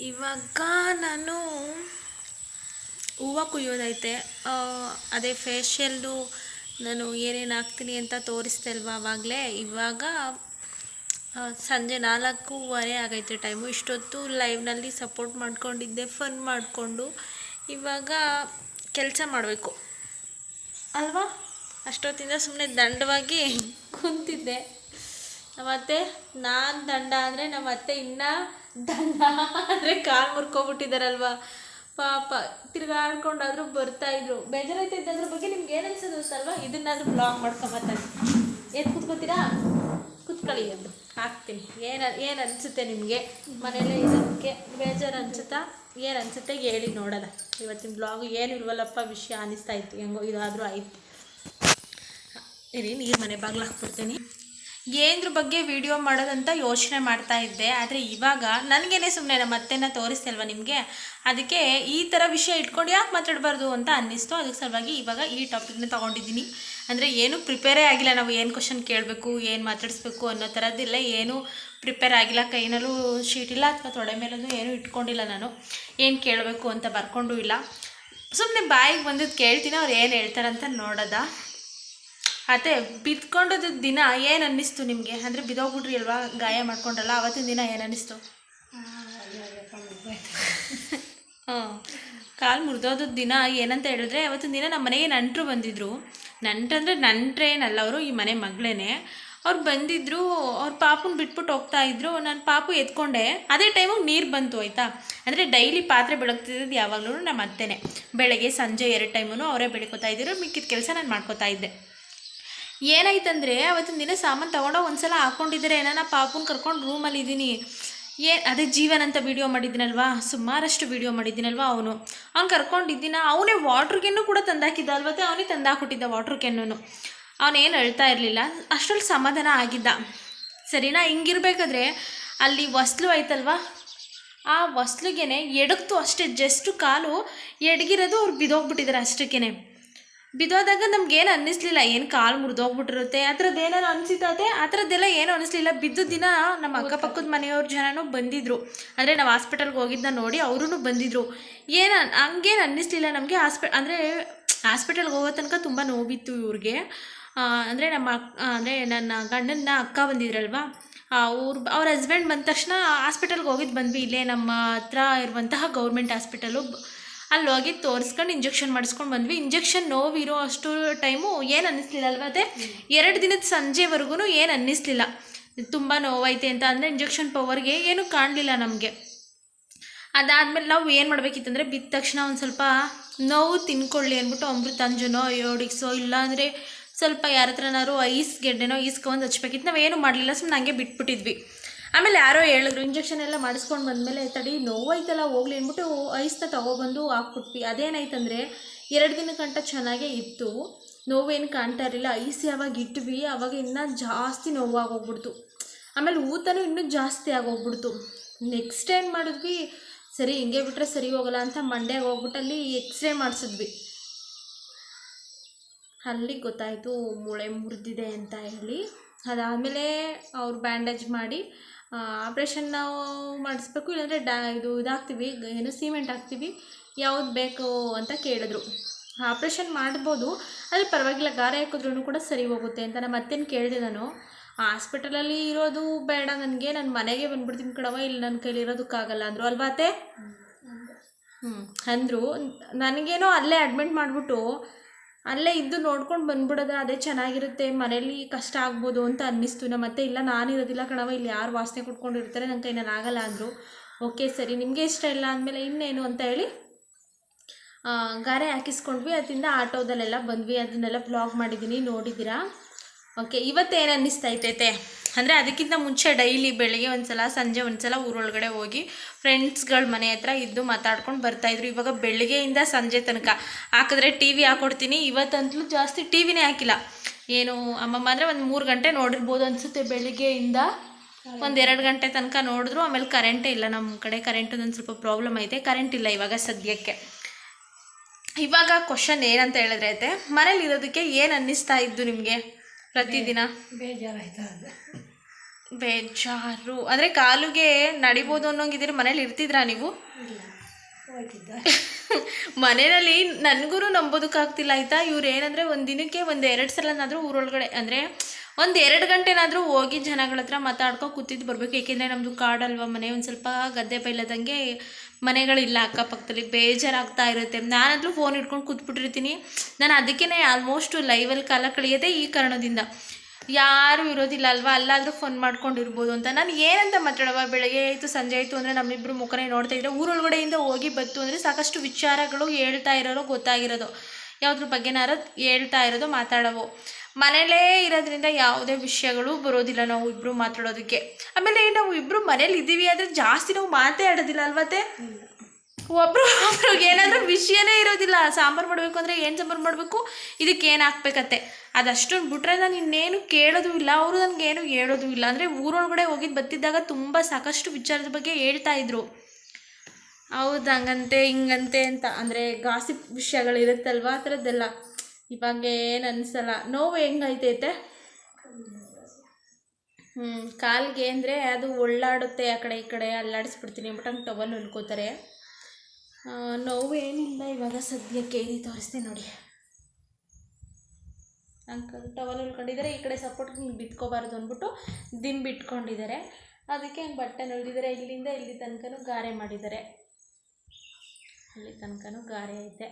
ಇವಾಗ ನಾನು ಹೂವು ಕುಯ್ಯೋದೈತೆ. ಅದೇ ಫೇಶಿಯಲ್ದು ನಾನು ಏನೇನು ಹಾಕ್ತೀನಿ ಅಂತ ತೋರಿಸ್ದೆ ಅಲ್ವಾ ಅವಾಗಲೇ? ಇವಾಗ ಸಂಜೆ ನಾಲ್ಕೂವರೆ ಆಗೈತೆ ಟೈಮು ಇಷ್ಟೊತ್ತು ಲೈವ್ನಲ್ಲಿ ಸಪೋರ್ಟ್ ಮಾಡ್ಕೊಂಡಿದ್ದೆ ಫನ್ ಮಾಡಿಕೊಂಡು. ಇವಾಗ ಕೆಲಸ ಮಾಡಬೇಕು. ಅಲ್ವಾ? ಅಷ್ಟೊತ್ತಿಂದ ಸುಮ್ಮನೆ ದಂಡವಾಗಿ ಕುಂತಿದ್ದೆ. ನಮ್ಮತ್ತೆ ನಾನು ದಂಡ ಅಂದರೆ ನಮ್ಮ ಅತ್ತೆ ಇನ್ನೂ ದಂಡ ಅಂದರೆ ಕಾಲು ಮುರ್ಕೊಬಿಟ್ಟಿದ್ದಾರಲ್ವ ಪಾಪ, ತಿರ್ಗಾಡ್ಕೊಂಡಾದ್ರೂ ಬರ್ತಾಯಿದ್ರು ಬೇಜಾರೈತೆ ಅದ್ರ ಬಗ್ಗೆ ನಿಮ್ಗೆ ಏನು ಅನ್ಸೋದು ಅಲ್ವಾ ಇದನ್ನಾದ್ರೂ ಬ್ಲಾಗ್ ಮಾಡ್ಕೊಂಬರ್ತಾನೆ ಎದ್ದು ಕುತ್ಕೋತೀರಾ? ಕುತ್ಕೊಳ್ಳಿ ಅದು ಹಾಕ್ತೀನಿ. ಏನು ಏನು ಅನಿಸುತ್ತೆ ನಿಮಗೆ? ಮನೇಲೇ ಇದಕ್ಕೆ ಬೇಜಾರು ಅನ್ಸುತ್ತಾ? ಏನು ಅನಿಸುತ್ತೆ ಹೇಳಿ ನೋಡೋಣ. ಇವತ್ತಿನ ಬ್ಲಾಗ್ ಏನು ಇಲ್ವಲ್ಲಪ್ಪ ವಿಷಯ ಅನಿಸ್ತಾ ಇತ್ತು. ಹೆಂಗೋ ಇದಾದರೂ ಆಯ್ತು. ಇರಿ, ನೀರು ಮನೆ ಬಾಗಿಲು ಹಾಕ್ಬಿಡ್ತೀನಿ. ಏನ್ರ ಬಗ್ಗೆ ವಿಡಿಯೋ ಮಾಡೋದಂತ ಯೋಚನೆ ಮಾಡ್ತಾ ಇದ್ದೆ, ಆದರೆ ಇವಾಗ ನನಗೇನೆ ಸುಮ್ಮನೆ ನಮ್ಮ ಅತ್ತೆನ ತೋರಿಸ್ತಲ್ವ ನಿಮಗೆ? ಅದಕ್ಕೆ ಈ ಥರ ವಿಷಯ ಇಟ್ಕೊಂಡು ಯಾಕೆ ಮಾತಾಡಬಾರ್ದು ಅಂತ ಅನ್ನಿಸ್ತು. ಅದಕ್ಕೆ ಸಲುವಾಗಿ ಇವಾಗ ಈ ಟಾಪಿಕ್ನ ತೊಗೊಂಡಿದ್ದೀನಿ. ಅಂದರೆ ಏನು ಪ್ರಿಪೇರೇ ಆಗಿಲ್ಲ ನಾವು ಏನು ಕ್ವಶನ್ ಕೇಳಬೇಕು, ಏನು ಮಾತಾಡಿಸ್ಬೇಕು ಅನ್ನೋ ಥರದ್ದಿಲ್ಲ ಏನು ಪ್ರಿಪೇರ್ ಆಗಿಲ್ಲ, ಕೈನಲ್ಲೂ ಶೀಟ್ ಇಲ್ಲ ಅಥವಾ ತೊಡೆ ಮೇಲೂ ಏನೂ ಇಟ್ಕೊಂಡಿಲ್ಲ ನಾನು. ಏನು ಕೇಳಬೇಕು ಅಂತ ಬರ್ಕೊಂಡು ಇಲ್ಲ. ಸುಮ್ಮನೆ ಬಾಯಿಗೆ ಬಂದಿದ್ದು ಕೇಳ್ತೀನಿ, ಅವ್ರು ಏನು ಹೇಳ್ತಾರಂತ ನೋಡೋದಾ? ಅದೇ ಬಿದ್ಕೊಂಡದ ದಿನ ಏನು ಅನ್ನಿಸ್ತು ನಿಮಗೆ? ಅಂದರೆ ಬಿದ್ದೋಗ್ಬಿಟ್ರಿ ಅಲ್ವಾ? ಗಾಯ ಮಾಡ್ಕೊಂಡ್ರಲ್ಲ ಅವತ್ತಿನ ದಿನ ಏನು ಅನ್ನಿಸ್ತು? ಹ್ಞೂ ಕಾಲು ಮುರಿದೋದ ದಿನ ಏನಂತ ಹೇಳಿದ್ರೆ ಅವತ್ತಿನ ದಿನ ನಮ್ಮ ಮನೆಗೆ ನಂಟರು ಬಂದಿದ್ದರು ನಂಟಂದರೆ ನಂಟ್ರೇನಲ್ಲ ಅವರು ಈ ಮನೆ ಮಗಳೇ ಅವ್ರು ಬಂದಿದ್ದರು ಅವ್ರ ಪಾಪನ ಬಿಟ್ಬಿಟ್ಟು ಹೋಗ್ತಾ ಇದ್ರು. ನಾನು ಪಾಪು ಎತ್ಕೊಂಡೆ ಅದೇ ಟೈಮಿಗೆ ನೀರು ಬಂತು ಆಯಿತಾ? ಅಂದರೆ ಡೈಲಿ ಪಾತ್ರೆ ಬೆಳಗ್ತಿದ್ದು ಯಾವಾಗಲೂ ನಮ್ಮ ಅತ್ತೆನೇ. ಬೆಳಗ್ಗೆ ಸಂಜೆ ಎರಡು ಟೈಮೂ ಅವರೇ ಬೆಳಕೋತಾ ಇದ್ದರು ಮಿಕ್ಕಿದ ಕೆಲಸ ನಾನು ಮಾಡ್ಕೋತಾ ಇದ್ದೆ. ಏನಾಯ್ತಂದರೆ ಅವತ್ತಿನ ದಿನ ಸಾಮಾನು ತೊಗೊಂಡೋಗಿ ಒಂದ್ಸಲ ಹಾಕ್ಕೊಂಡಿದ್ದಾರೆ ಏನಾನ ಪಾಪುನ ಕರ್ಕೊಂಡು ರೂಮಲ್ಲಿ ಇದ್ದೀನಿ ಏ, ಅದೇ ಜೀವನ್ ಅಂತ ವಿಡಿಯೋ ಮಾಡಿದ್ದೀನಲ್ವಾ ಸುಮಾರಷ್ಟು ವಿಡಿಯೋ ಮಾಡಿದ್ದೀನಲ್ವಾ ಅವನು. ಅವ್ನು ಕರ್ಕೊಂಡಿದ್ದೀನ, ಅವನೇ ವಾಟ್ರ್ ಕೆನ್ನು ಕೂಡ ತಂದಾಕಿದ್ದ ಅಲ್ವತ್ತೆ? ಅವನೇ ತಂದಾಕ್ಬಿಟ್ಟಿದ್ದ ವಾಟ್ರ್ ಕೆನ್ನು ಅವನೇನು ಅಳ್ತಾ ಇರಲಿಲ್ಲ ಅಷ್ಟರಲ್ಲಿ ಸಮಾಧಾನ ಆಗಿದ್ದ. ಸರಿನಾ? ಹಿಂಗಿರ್ಬೇಕಾದ್ರೆ ಅಲ್ಲಿ ವಸ್ಲು ಆಯ್ತಲ್ವಾ? ಆ ವಸ್ಲುಗೆ ಎಡಗ್ತು ಅಷ್ಟೇ, ಜಸ್ಟ್ ಕಾಲು ಎಡಗಿರೋದು ಅವ್ರು ಬಿದೋಗ್ಬಿಟ್ಟಿದ್ದಾರೆ ಅಷ್ಟಕ್ಕೇನೆ. ಬಿದ್ದೋದಾಗ ನಮ್ಗೇನು ಅನ್ನಿಸ್ಲಿಲ್ಲ, ಏನು ಕಾಲು ಮುರಿದೋಗ್ಬಿಟ್ಟಿರುತ್ತೆ, ಆ ಥರದ್ದು ಏನಾರು ಅನಿಸಿtate ಆ ಥರದ್ದೆಲ್ಲ ಏನು ಅನ್ನಿಸ್ಲಿಲ್ಲ ಬಿದ್ದು ದಿನ ನಮ್ಮ ಅಕ್ಕಪಕ್ಕದ ಮನೆಯವ್ರ ಜನನೂ ಬಂದಿದ್ರು. ಅಂದರೆ ನಾವು ಹಾಸ್ಪಿಟಲ್ಗೆ ಹೋಗಿದ್ದನ್ನ ನೋಡಿ ಅವರೂ ಬಂದಿದ್ರು. ಏನು ಹಂಗೇನು ಅನ್ನಿಸ್ಲಿಲ್ಲ ನಮಗೆ. ಹಾಸ್ಪಿ, ಅಂದರೆ ಹಾಸ್ಪಿಟಲ್ಗೆ ಹೋಗೋ ತನಕ ತುಂಬ ನೋವಿತ್ತು ಇವ್ರಿಗೆ. ಅಂದರೆ ನಮ್ಮ ಅಂದರೆ ನನ್ನ ಗಂಡನ ಅಕ್ಕ ಬಂದಿದ್ರಲ್ವಾ? ಅವ್ರ ಅವ್ರ ಹಸ್ಬೆಂಡ್ ಬಂದ ತಕ್ಷಣ ಹಾಸ್ಪಿಟಲ್ಗೆ ಹೋಗಿದ್ದು ಬಂದ್ವಿ. ಇಲ್ಲೇ ನಮ್ಮ ಹತ್ರ ಇರುವಂತಹ ಗೌರ್ಮೆಂಟ್ ಹಾಸ್ಪಿಟಲು. ಅಲ್ಲಿ ಹೋಗಿ ತೋರಿಸ್ಕೊಂಡು ಇಂಜೆಕ್ಷನ್ ಮಾಡಿಸ್ಕೊಂಡು ಬಂದ್ವಿ. ಇಂಜೆಕ್ಷನ್ ನೋವಿರೋ ಅಷ್ಟು ಟೈಮು ಏನು ಅನ್ನಿಸ್ಲಿಲ್ಲ ಅಲ್ವಾ ಅದೇ? ಎರಡು ದಿನದ ಸಂಜೆವರೆಗೂ ಏನು ಅನ್ನಿಸ್ಲಿಲ್ಲ. ತುಂಬ ನೋವೈತೆ ಅಂತ ಅಂದರೆ ಇಂಜೆಕ್ಷನ್ ಪವರ್ಗೆ ಏನೂ ಕಾಣಲಿಲ್ಲ ನಮಗೆ. ಅದಾದಮೇಲೆ ನಾವು ಏನು ಮಾಡಬೇಕಿತ್ತಂದರೆ ಬಿದ್ದ ತಕ್ಷಣ ಒಂದು ಸ್ವಲ್ಪ ನೋವು ತಿನ್ಕೊಳ್ಳಿ ಅಂದ್ಬಿಟ್ಟು ಅಮೃತಾಂಜನೋ ಯೋಡಿಕ್ಸೋ ಇಲ್ಲಾಂದರೆ ಸ್ವಲ್ಪ ಯಾರ ಹತ್ರನಾದ್ರು ಐಸ್ ಗೆಡ್ಡೆನೋ ಈಸ್ಕೊಂಡು ಹಚ್ಬೇಕಿತ್ತು. ನಾವೇನು ಮಾಡಲಿಲ್ಲ ಸುಮ್ಮನೆ ಹಂಗೆ ಬಿಟ್ಬಿಟ್ಟಿದ್ವಿ. ಆಮೇಲೆ ಯಾರೋ ಹೇಳಿದ್ರು ಇಂಜೆಕ್ಷನ್ ಎಲ್ಲ ಮಾಡಿಸ್ಕೊಂಡು ಬಂದಮೇಲೆ, ತಡಿ, ನೋವಾಯ್ತಲ್ಲ, ಹೋಗ್ಲಿ ಅಂದ್ಬಿಟ್ಟು ಐಸ್ನ ತೊಗೊಬಂದು ಹಾಕ್ಬಿಟ್ವಿ. ಅದೇನಾಯ್ತಂದರೆ, ಎರಡು ದಿನ ಗಂಟ ಚೆನ್ನಾಗೇ ಇತ್ತು. ನೋವೇನು ಕಾಣ್ತಾ ಇರಲಿಲ್ಲ. ಐಸ್ ಯಾವಾಗ ಇಟ್ವಿ ಆವಾಗ ಇನ್ನೂ ಜಾಸ್ತಿ ನೋವಾಗೋಗ್ಬಿಡ್ತು. ಆಮೇಲೆ ಊತನೂ ಇನ್ನೂ ಜಾಸ್ತಿ ಆಗೋಗ್ಬಿಡ್ತು. ನೆಕ್ಸ್ಟ್ ಏನು ಮಾಡಿದ್ವಿ, ಸರಿ, ಹಿಂಗೆ ಬಿಟ್ಟರೆ ಸರಿ ಹೋಗಲ್ಲ ಅಂತ ಮಂಡ್ಯಾಗ ಹೋಗ್ಬಿಟ್ಟು ಅಲ್ಲಿ ಎಕ್ಸ್ರೇ ಮಾಡಿಸಿದ್ವಿ. ಅಲ್ಲಿ ಗೊತ್ತಾಯಿತು, ಮೂಳೆ ಮುರಿದಿದೆ ಅಂತ ಹೇಳಿ. ಅದಾದಮೇಲೆ ಅವ್ರು ಬ್ಯಾಂಡೇಜ್ ಮಾಡಿ ಆಪ್ರೇಷನ್ ನಾವು ಮಾಡಿಸ್ಬೇಕು ಇಲ್ಲಾಂದರೆ ಡಾ ಇದು ಇದಾಗ್ತೀವಿ ಏನು ಸಿಮೆಂಟ್ ಹಾಕ್ತೀವಿ ಯಾವ್ದು ಬೇಕು ಅಂತ ಕೇಳಿದ್ರು. ಆಪ್ರೇಷನ್ ಮಾಡ್ಬೋದು ಆದರೆ ಪರವಾಗಿಲ್ಲ ಗಾರೆ ಹಾಕಿದ್ರೂ ಕೂಡ ಸರಿ ಹೋಗುತ್ತೆ ಅಂತ ನಮ್ಮ ಅತ್ತೆನ ಕೇಳಿದೆ ನಾನು. ಹಾಸ್ಪಿಟಲಲ್ಲಿ ಇರೋದು ಬೇಡ ನನಗೆ ನಾನು ಮನೆಗೆ ಬಂದ್ಬಿಡ್ತೀನಿ ಕಡವ ಇಲ್ಲಿ ನನ್ನ ಕೈಲಿ ಇರೋದಕ್ಕಾಗಲ್ಲ ಅಂದರು ಅಲ್ವಾ ಅತ್ತೆ? ಹ್ಞೂ ಅಂದರು. ನನಗೇನೋ ಅಲ್ಲೇ ಅಡ್ಮಿಟ್ ಮಾಡಿಬಿಟ್ಟು ಅಲ್ಲೇ ಇದ್ದು ನೋಡ್ಕೊಂಡು ಬಂದ್ಬಿಡೋದ ಅದೇ ಚೆನ್ನಾಗಿರುತ್ತೆ. ಮನೇಲಿ ಕಷ್ಟ ಆಗ್ಬೋದು ಅಂತ ಅನ್ನಿಸ್ತು. ನಮ್ಮ ಅತ್ತೆ ಇಲ್ಲ, ನಾನು ಇರೋದಿಲ್ಲ ಕಣವ ಇಲ್ಲಿ ಯಾರು ವಾಸನೆ ಕುಟ್ಕೊಂಡಿರ್ತಾರೆ. ನನ್ನ ಕೈನಲ್ಲಿ ಆಗಲ್ಲ ಅಂದರು. ಓಕೆ, ಸರಿ. ನಿಮಗೆ ಇಷ್ಟ ಇಲ್ಲ ಅಂದಮೇಲೆ ಇನ್ನೇನು ಅಂತ ಹೇಳಿ? ಗಾರೆ ಹಾಕಿಸ್ಕೊಂಡ್ವಿ. ಅದರಿಂದ ಆಟೋದಲ್ಲೆಲ್ಲ ಬಂದ್ವಿ. ಅದನ್ನೆಲ್ಲ ಬ್ಲಾಗ್ ಮಾಡಿದ್ದೀನಿ ನೋಡಿದ್ದೀರಾ? ಓಕೆ, ಇವತ್ತೇನು ಅನ್ನಿಸ್ತೈತೈತೆ ಅಂದರೆ ಅದಕ್ಕಿಂತ ಮುಂಚೆ ಡೈಲಿ ಬೆಳಿಗ್ಗೆ ಒಂದು ಸಲ ಸಂಜೆ ಒಂದು ಸಲ ಊರೊಳಗಡೆ ಹೋಗಿ ಫ್ರೆಂಡ್ಸ್ಗಳ ಮನೆ ಹತ್ರ ಇದ್ದು ಮಾತಾಡ್ಕೊಂಡು ಬರ್ತಾಯಿದ್ರು ಇವಾಗ ಬೆಳಿಗ್ಗೆಯಿಂದ ಸಂಜೆ ತನಕ. ಹಾಕಿದ್ರೆ ಟಿ ವಿ ಹಾಕೊಡ್ತೀನಿ. ಇವತ್ತಂತಲೂ ಜಾಸ್ತಿ ಟಿ ವಿನೇ ಹಾಕಿಲ್ಲ. ಏನು, ಅಮ್ಮಮ್ಮ ಅಂದರೆ ಒಂದು ಮೂರು ಗಂಟೆ ನೋಡಿರ್ಬೋದು ಅನಿಸುತ್ತೆ ಬೆಳಿಗ್ಗೆಯಿಂದ. ಒಂದು ಎರಡು ಗಂಟೆ ತನಕ ನೋಡಿದ್ರು. ಆಮೇಲೆ ಕರೆಂಟೇ ಇಲ್ಲ. ನಮ್ಮ ಕಡೆ ಕರೆಂಟ್ ಒಂದೊಂದು ಸ್ವಲ್ಪ ಪ್ರಾಬ್ಲಮ್ ಐತೆ. ಕರೆಂಟ್ ಇಲ್ಲ ಇವಾಗ ಸದ್ಯಕ್ಕೆ. ಇವಾಗ ಕ್ವಶನ್ ಏನಂತ ಹೇಳಿದ್ರೆ ಐತೆ, ಮನೇಲಿ ಇರೋದಕ್ಕೆ ಏನು ಅನ್ನಿಸ್ತಾ ಇದ್ದು ನಿಮಗೆ ಪ್ರತಿದಿನ? ಬೇಜಾರಾಯ್ತು ಬೇಜಾರು. ಅಂದರೆ ಕಾಲುಗೆ ನಡಿಬೋದು ಅನ್ನೋಂಗಿದ್ರೆ ಮನೇಲಿ ಇರ್ತಿದ್ರಾ ನೀವು? ಮನೆಯಲ್ಲಿ ನನಗೂ ನಂಬೋದಕ್ಕಾಗ್ತಿಲ್ಲ ಆಯಿತಾ? ಇವ್ರು ಏನಂದರೆ ಒಂದು ದಿನಕ್ಕೆ ಒಂದು ಎರಡು ಸಲನಾದರೂ ಊರೊಳಗಡೆ ಅಂದರೆ ಒಂದು ಎರಡು ಗಂಟೆನಾದರೂ ಹೋಗಿ ಜನಗಳ ಹತ್ರ ಮಾತಾಡ್ಕೊ ಕೂತಿದ್ದು ಬರಬೇಕು. ಏಕೆಂದರೆ ನಮ್ಮದು ಕಾಡಲ್ವಾ ಮನೆ ಒಂದು ಸ್ವಲ್ಪ ಗದ್ದೆ ಬೈಲದಂಗೆ ಮನೆಗಳಿಲ್ಲ ಅಕ್ಕಪಕ್ಕದಲ್ಲಿ ಬೇಜಾರಾಗ್ತಾ ಇರುತ್ತೆ. ನಾನಾದರೂ ಫೋನ್ ಇಟ್ಕೊಂಡು ಕೂತ್ಬಿಟ್ಟಿರ್ತೀನಿ. ನಾನು ಅದಕ್ಕೇ ಆಲ್ಮೋಸ್ಟ್ ಲೈವಲ್ಲಿ ಕಾಲ ಕಳೆಯೋದೇ ಈ ಕಾರಣದಿಂದ. ಯಾರು ಇರೋದಿಲ್ಲ ಅಲ್ವಾ? ಅಲ್ಲಾದರೂ ಫೋನ್ ಮಾಡ್ಕೊಂಡಿರ್ಬೋದು ಅಂತ. ನಾನು ಏನಂತ ಮಾತಾಡವ? ಬೆಳಗ್ಗೆ ಆಯಿತು ಸಂಜೆ ಆಯಿತು ಅಂದರೆ ನಮ್ಮಿಬ್ಬರು ಮುಖನೇ ನೋಡ್ತಾ ಇದ್ರೆ ಊರೊಳಗಡೆಯಿಂದ ಹೋಗಿ ಬತ್ತು ಅಂದರೆ ಸಾಕಷ್ಟು ವಿಚಾರಗಳು ಹೇಳ್ತಾ ಇರೋರು ಗೊತ್ತಾಗಿರೋದು. ಯಾವುದ್ರ ಬಗ್ಗೆನಾರ ಹೇಳ್ತಾ ಇರೋದು ಮಾತಾಡೋವು. ಮನೇಲೇ ಇರೋದ್ರಿಂದ ಯಾವುದೇ ವಿಷಯಗಳು ಬರೋದಿಲ್ಲ ನಾವು ಇಬ್ಬರು ಮಾತಾಡೋದಕ್ಕೆ. ಆಮೇಲೆ ನಾವು ಇಬ್ಬರು ಮನೇಲಿ ಇದ್ದೀವಿ ಆದರೆ ಜಾಸ್ತಿ ನಾವು ಮಾತೇ ಆಡೋದಿಲ್ಲ ಅಲ್ವತ್ತೆ ಒಬ್ರು ಒಬ್ರಿಗೆ ಏನಾದರೂ ವಿಷಯನೇ ಇರೋದಿಲ್ಲ ಸಾಂಬಾರು ಮಾಡಬೇಕು ಅಂದರೆ ಏನು ಸಾಂಬಾರು ಮಾಡಬೇಕು? ಇದಕ್ಕೆ ಏನು ಹಾಕ್ಬೇಕತ್ತೆ ಅದಷ್ಟೊಂದು ಬಿಟ್ರೆ ನಾನು ಇನ್ನೇನು ಕೇಳೋದು ಇಲ್ಲ. ಅವರು ನನಗೇನು ಹೇಳೋದು ಇಲ್ಲ. ಅಂದರೆ ಊರೊಳಗಡೆ ಹೋಗಿದ್ದು ಬತ್ತಿದ್ದಾಗ ತುಂಬ ಸಾಕಷ್ಟು ವಿಚಾರದ ಬಗ್ಗೆ ಹೇಳ್ತಾ ಇದ್ರು. ಹೌದು ಹಂಗಂತೆ ಹಿಂಗಂತೆ ಅಂತ. ಅಂದರೆ ಗಾಸಿಪ್ ವಿಷಯಗಳು ಇರುತ್ತಲ್ವ ಆ ಥರದ್ದೆಲ್ಲ. ಇವಾಗ ಏನು ಅನಿಸಲ್ಲ. ನೋವು ಹೆಂಗೈತೈತೆ ಹ್ಞೂ ಕಾಲಿಗೆ ಅಂದರೆ ಅದು ಒಳ್ಳಾಡುತ್ತೆ ಆ ಕಡೆ ಈ ಕಡೆ. ಅಲ್ಲಾಡಿಸ್ಬಿಡ್ತೀನಿ. ಬಟ್ ಹಂಗೆ ಟವಲ್ ಹೊಲ್ಕೋತಾರೆ. ಆ, ನೋವು ಏನಿಲ್ಲ ಇವಾಗ ಸದ್ಯಕ್ಕೆ ಇಲ್ಲಿ ತೋರಿಸ್ತೀನಿ ನೋಡಿ. ಅಂಕಲ್ ಟವಲ್ ಉಳ್ಕೊಂಡಿದ್ದಾರೆ, ಈ ಕಡೆ ಸಪೋರ್ಟ್ ಹಿಂಗೆ ಬಿತ್ಕೋಬಾರ್ದು ಅಂದ್ಬಿಟ್ಟು ದಿಮ್ ಬಿಟ್ಕೊಂಡಿದ್ದಾರೆ ಅದಕ್ಕೆ ಹಂಗೆ ಬಟ್ಟೆ ನುಳಿದಿದ್ದಾರೆ ಇಲ್ಲಿಂದ ಇಲ್ಲಿ ತನಕನೂ ಗಾರೆ ಮಾಡಿದ್ದಾರೆ. ಅಲ್ಲಿ ತನಕನೂ ಗಾರೆ ಐತೆ.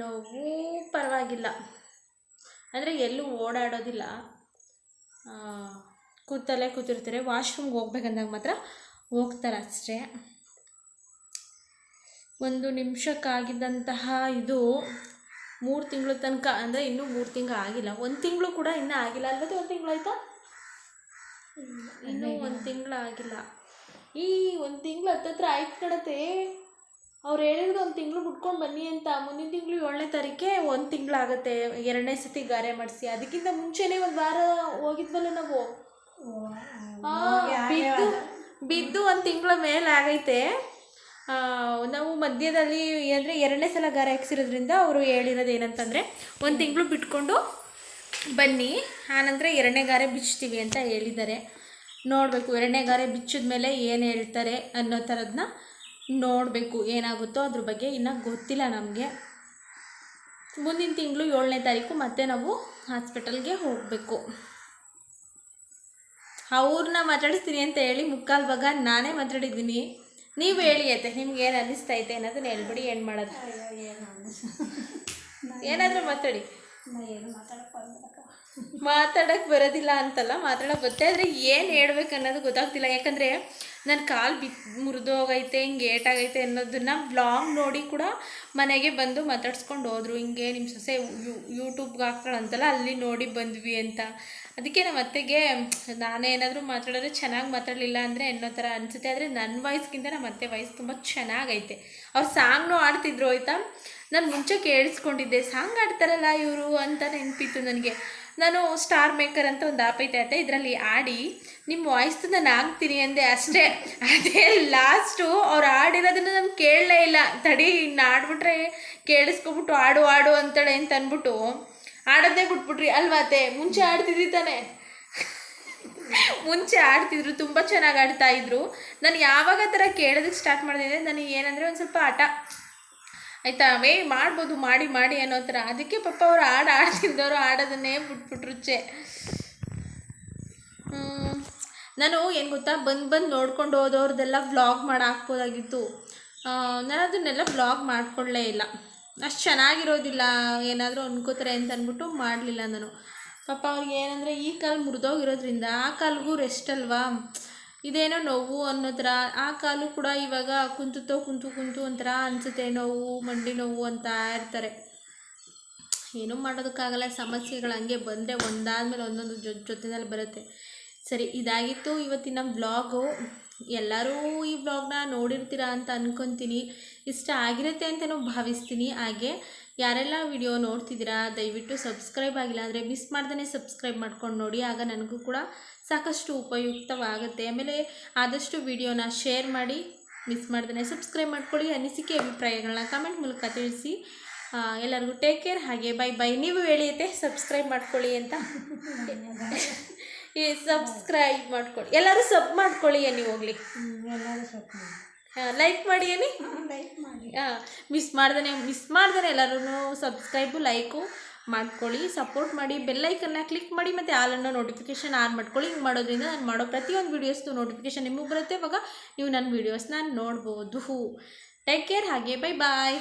ನೋವು ಪರವಾಗಿಲ್ಲ. ಅಂದರೆ ಎಲ್ಲೂ ಓಡಾಡೋದಿಲ್ಲ. ಕೂತಲ್ಲೇ ಕೂತಿರ್ತಾರೆ ವಾಶ್ರೂಮ್ಗೆ ಹೋಗ್ಬೇಕಂದಾಗ ಮಾತ್ರ ಹೋಗ್ತಾರೆ ಅಷ್ಟೇ. ಒಂದು ನಿಮಿಷಕ್ಕಾಗಿದ್ದಂತಹ ಇದು ಮೂರು ತಿಂಗಳ ತನಕ ಅಂದರೆ ಇನ್ನೂ ಮೂರು ತಿಂಗಳು ಆಗಿಲ್ಲ. ಒಂದು ತಿಂಗಳು ಕೂಡ ಇನ್ನೂ ಆಗಿಲ್ಲ. ಅಲ್ವತ್ತು ಒಂದು ತಿಂಗಳು ಆಯಿತಾ? ಇನ್ನೂ ಒಂದು ತಿಂಗಳು ಆಗಿಲ್ಲ. ಈ ಒಂದು ತಿಂಗಳು ಹತ್ತತ್ರ ಆಯ್ತು ಕಣತೆ. ಅವ್ರು ಹೇಳಿದ್ರು ಒಂದು ತಿಂಗಳು ಬಿಟ್ಕೊಂಡು ಬನ್ನಿ ಅಂತ. ಮುಂದಿನ ತಿಂಗಳು ಏಳನೇ ತಾರೀಕೆ ಒಂದು ತಿಂಗಳಾಗತ್ತೆ ಎರಡನೇ ಸತಿ ಗಾರೆ ಮಾಡಿಸಿ. ಅದಕ್ಕಿಂತ ಮುಂಚೆನೇ ಒಂದು ವಾರ ಹೋಗಿದ್ವಲ್ಲ ನಾವು. ಬಿದ್ದು ಬಿದ್ದು ಒಂದು ತಿಂಗಳ ಮೇಲೆ ಆಗೈತೆ. ನಾವು ಮಧ್ಯದಲ್ಲಿ ಅಂದರೆ ಎರಡನೇ ಸಲ ಗಾರ ಹಾಕ್ಸಿರೋದ್ರಿಂದ ಅವರು ಹೇಳಿರೋದು ಏನಂತಂದರೆ ಒಂದು ತಿಂಗಳು ಬಿಟ್ಕೊಂಡು ಬನ್ನಿ, ಆನಂತರ ಎರಡನೇ ಗಾರೆ ಬಿಚ್ತೀವಿ ಅಂತ ಹೇಳಿದ್ದಾರೆ. ನೋಡಬೇಕು, ಎರಡನೇ ಗಾರೆ ಬಿಚ್ಚಿದ ಮೇಲೆ ಏನು ಹೇಳ್ತಾರೆ ಅನ್ನೋ ಥರದನ್ನ ನೋಡಬೇಕು, ಏನಾಗುತ್ತೋ ಅದ್ರ ಬಗ್ಗೆ ಇನ್ನೂ ಗೊತ್ತಿಲ್ಲ ನಮಗೆ. ಮುಂದಿನ ತಿಂಗಳು ಏಳನೇ ತಾರೀಕು ಮತ್ತೆ ನಾವು ಹಾಸ್ಪಿಟಲ್ಗೆ ಹೋಗಬೇಕು. ಅವ್ರನ್ನ ಮಾತಾಡಿಸ್ತೀನಿ ಅಂತ ಹೇಳಿ ಮುಕ್ಕಾಲು ಭಾಗ ನಾನೇ ಮಾತಾಡಿದ್ದೀನಿ. ನೀವು ಹೇಳಿ ಐತೆ ನಿಮ್ಗೆ ಏನು ಅನ್ನಿಸ್ತೈತೆ ಅನ್ನೋದನ್ನ ಹೇಳ್ಬಿಡಿ ಏನು ಮಾಡೋದು? ಏನು ಏನಾದರೂ ಮಾತಾಡಿ. ಏನು ಮಾತಾಡಕ್ಕೆ ಮಾತಾಡಕ್ಕೆ ಬರೋದಿಲ್ಲ ಅಂತಲ್ಲ, ಮಾತಾಡಕ್ ಬರುತ್ತೆ ಆದ್ರೆ ಏನು ಹೇಳ್ಬೇಕು ಅನ್ನೋದು ಗೊತ್ತಾಗ್ತಿಲ್ಲ. ಯಾಕಂದ್ರೆ ನನ್ನ ಕಾಲು ಬಿ ಮುರಿದೋಗೈತೆ ಹಿಂಗೆ ಏಟಾಗೈತೆ ಅನ್ನೋದನ್ನ ಬ್ಲಾಗ್ ನೋಡಿ ಕೂಡ ಮನೆಗೆ ಬಂದು ಮಾತಾಡ್ಸ್ಕೊಂಡು ಹೋದ್ರು. ಹಿಂಗೆ ನಿಮ್ಮ ಸೊಸೆ ಯೂಟ್ಯೂಬ್ಗೆ ಹಾಕ್ತಾಳಂತಲ್ಲ ಅಲ್ಲಿ ನೋಡಿ ಬಂದ್ವಿ ಅಂತ. ಅದಕ್ಕೆ ನಮ್ಮ ಅತ್ತೆಗೆ ನಾನೇನಾದರೂ ಮಾತಾಡಿದ್ರೆ ಚೆನ್ನಾಗಿ ಮಾತಾಡಲಿಲ್ಲ ಅಂದರೆ ಅನ್ನೋ ಥರ ಅನಿಸುತ್ತೆ. ಆದರೆ ನನ್ನ ವಾಯ್ಸ್ಗಿಂತ ನಮ್ಮ ಅತ್ತೆ ವಾಯ್ಸ್ ತುಂಬ ಚೆನ್ನಾಗೈತೆ. ಅವ್ರು ಸಾಂಗ್ನೂ ಆಡ್ತಿದ್ರು ಆಯ್ತಾ ನಾನು ಮುಂಚೆ ಕೇಳಿಸ್ಕೊಂಡಿದ್ದೆ. ಸಾಂಗ್ ಆಡ್ತಾರಲ್ಲ ಇವರು ಅಂತ ನೆನಪಿತ್ತು ನನಗೆ. ನಾನು ಸ್ಟಾರ್ ಮೇಕರ್ ಅಂತ ಒಂದು ಆಪ್ ಐತೆ ಆಯ್ತಾ ಇದರಲ್ಲಿ ಆಡಿ ನಿಮ್ಮ ವಾಯ್ಸ್ ನಾನು ಆಗ್ತೀನಿ ಅಂದೆ ಅಷ್ಟೇ. ಅದೇ ಲಾಸ್ಟು ಅವ್ರು ಆಡಿರೋದನ್ನು ನಾನು ಕೇಳಲೇ ಇಲ್ಲ. ತಡಿ ಇನ್ನು ಆಡ್ಬಿಟ್ರೆ ಕೇಳಿಸ್ಕೊಬಿಟ್ಟು ಆಡು ಆಡು ಅಂತಳೆ ಅಂತ ಅಂದ್ಬಿಟ್ಟು ಆಡೋದೇ ಬಿಟ್ಬಿಟ್ರಿ ಅಲ್ವಾತೆ ಮುಂಚೆ ಆಡ್ತಿದ್ದಿ ತಾನೆ. ಮುಂಚೆ ಆಡ್ತಿದ್ರು ತುಂಬ ಚೆನ್ನಾಗಿ ಆಡ್ತಾ ಇದ್ರು. ನಾನು ಯಾವಾಗ ಆ ಥರ ಕೇಳೋದಕ್ಕೆ ಸ್ಟಾರ್ಟ್ ಮಾಡಿದೆ ನನಗೆ ಏನಂದರೆ ಒಂದು ಸ್ವಲ್ಪ ಆಟ ಆಯ್ತಾ? ವೇ, ಮಾಡ್ಬೋದು, ಮಾಡಿ ಮಾಡಿ ಅನ್ನೋ ಥರ. ಅದಕ್ಕೆ ಪಾಪ ಅವರು ಹಾಡು ಆಡ್ತಿದ್ದವರು ಹಾಡೋದನ್ನೇ ಬಿಟ್ಬಿಟ್ರು ರುಚೆ. ಹ್ಮ್. ನಾನು ಏನು ಗೊತ್ತಾ? ಬಂದು ಬಂದು ನೋಡ್ಕೊಂಡು ಹೋದವ್ರದ್ದೆಲ್ಲ ವ್ಲಾಗ್ ಮಾಡಿ ಹಾಕ್ಬೋದಾಗಿತ್ತು. ನಾನು ಅದನ್ನೆಲ್ಲ ವ್ಲಾಗ್ ಮಾಡ್ಕೊಳ್ಳೇ ಇಲ್ಲ. ಅಷ್ಟು ಚೆನ್ನಾಗಿರೋದಿಲ್ಲ, ಏನಾದರೂ ಅನ್ಕೋತಾರೆ ಅಂತ ಅಂದ್ಬಿಟ್ಟು ಮಾಡಲಿಲ್ಲ ನಾನು. ಪಾಪ ಅವ್ರಿಗೆ ಏನಂದರೆ, ಈ ಕಾಲು ಮುರಿದೋಗಿರೋದ್ರಿಂದ ಆ ಕಾಲ್ಗೂ ರೆಸ್ಟ್ ಅಲ್ವಾ? ಇದೇನೋ ನೋವು ಅನ್ನೋ ಥರ ಆ ಕಾಲು ಕೂಡ ಇವಾಗ ಕುಂತುತ್ತೋ ಕುಂತು ಕುಂತು ಒಂಥರ ಅನಿಸುತ್ತೆ, ನೋವು, ಮಂಡಿ ನೋವು ಅಂತ ಇರ್ತಾರೆ. ಏನೂ ಮಾಡೋದಕ್ಕಾಗಲ್ಲ, ಸಮಸ್ಯೆಗಳು ಹಂಗೆ ಬಂದರೆ ಒಂದಾದ್ಮೇಲೆ ಒಂದೊಂದು ಜೊ ಜೊತೆನಲ್ಲಿ ಬರುತ್ತೆ. ಸರಿ, ಇದಾಗಿತ್ತು ಇವತ್ತಿನ ಬ್ಲಾಗು ಎಲ್ಲರೂ ಈ ಬ್ಲಾಗ್ನ ನೋಡಿರ್ತೀರಾ ಅಂತ ಅಂದ್ಕೊತೀನಿ ಇಷ್ಟ ಆಗಿರುತ್ತೆ ಅಂತಲೂ ಭಾವಿಸ್ತೀನಿ. ಹಾಗೆ ಯಾರೆಲ್ಲ ವಿಡಿಯೋ ನೋಡ್ತಿದ್ದೀರಾ ದಯವಿಟ್ಟು ಸಬ್ಸ್ಕ್ರೈಬ್ ಆಗಿಲ್ಲ ಅಂದರೆ ಮಿಸ್ ಮಾಡ್ದೇ ಸಬ್ಸ್ಕ್ರೈಬ್ ಮಾಡ್ಕೊಂಡು ನೋಡಿ. ಆಗ ನನಗೂ ಕೂಡ ಸಾಕಷ್ಟು ಉಪಯುಕ್ತವಾಗುತ್ತೆ. ಆಮೇಲೆ ಆದಷ್ಟು ವಿಡಿಯೋನ ಶೇರ್ ಮಾಡಿ ಮಿಸ್ ಮಾಡ್ದೇ ಸಬ್ಸ್ಕ್ರೈಬ್ ಮಾಡ್ಕೊಳ್ಳಿ. ಅನಿಸಿಕೆ ಅಭಿಪ್ರಾಯಗಳನ್ನ ಕಮೆಂಟ್ ಮೂಲಕ ತಿಳಿಸಿ. ಎಲ್ಲರಿಗೂ ಟೇಕ್ ಕೇರ್ ಹಾಗೆ ಬೈ ಬೈ ನೀವು ಹೇಳಿಯತ್ತೆ ಸಬ್ಸ್ಕ್ರೈಬ್ ಮಾಡ್ಕೊಳ್ಳಿ ಅಂತ. ಸಬ್ಸ್ಕ್ರೈಬ್ ಮಾಡ್ಕೊಳ್ಳಿ. ಎಲ್ಲರೂ ಸಬ್ ಮಾಡ್ಕೊಳ್ಳಿ ನೀವು ಹೋಗ್ಲಿ? ಎಲ್ಲರೂ ಲೈಕ್ ಮಾಡಿ ಏನಿ? ಲೈಕ್ ಮಾಡಿ. ಮಿಸ್ ಮಾಡ್ದೇ ಮಿಸ್ ಮಾಡ್ದೇ ಎಲ್ಲರೂ ಸಬ್ಸ್ಕ್ರೈಬು ಲೈಕು ಮಾಡ್ಕೊಳ್ಳಿ ಸಪೋರ್ಟ್ ಮಾಡಿ ಬೆಲ್ಲೈಕನ್ನ ಕ್ಲಿಕ್ ಮಾಡಿ ಮತ್ತು ಆಲನ್ನು ನೋಟಿಫಿಕೇಷನ್ ಆನ್ ಮಾಡ್ಕೊಳ್ಳಿ. ಹಿಂಗೆ ಮಾಡೋದ್ರಿಂದ ನಾನು ಮಾಡೋ ಪ್ರತಿಯೊಂದು ವೀಡಿಯೋಸ್ದು ನೋಟಿಫಿಕೇಷನ್ ನಿಮಗೆ ಬರುತ್ತೆ. ಇವಾಗ ನೀವು ನನ್ನ ವೀಡಿಯೋಸ್ನ ನೋಡ್ಬೋದು. ಟೇಕ್ ಕೇರ್ ಹಾಗೆ ಬೈ ಬಾಯ್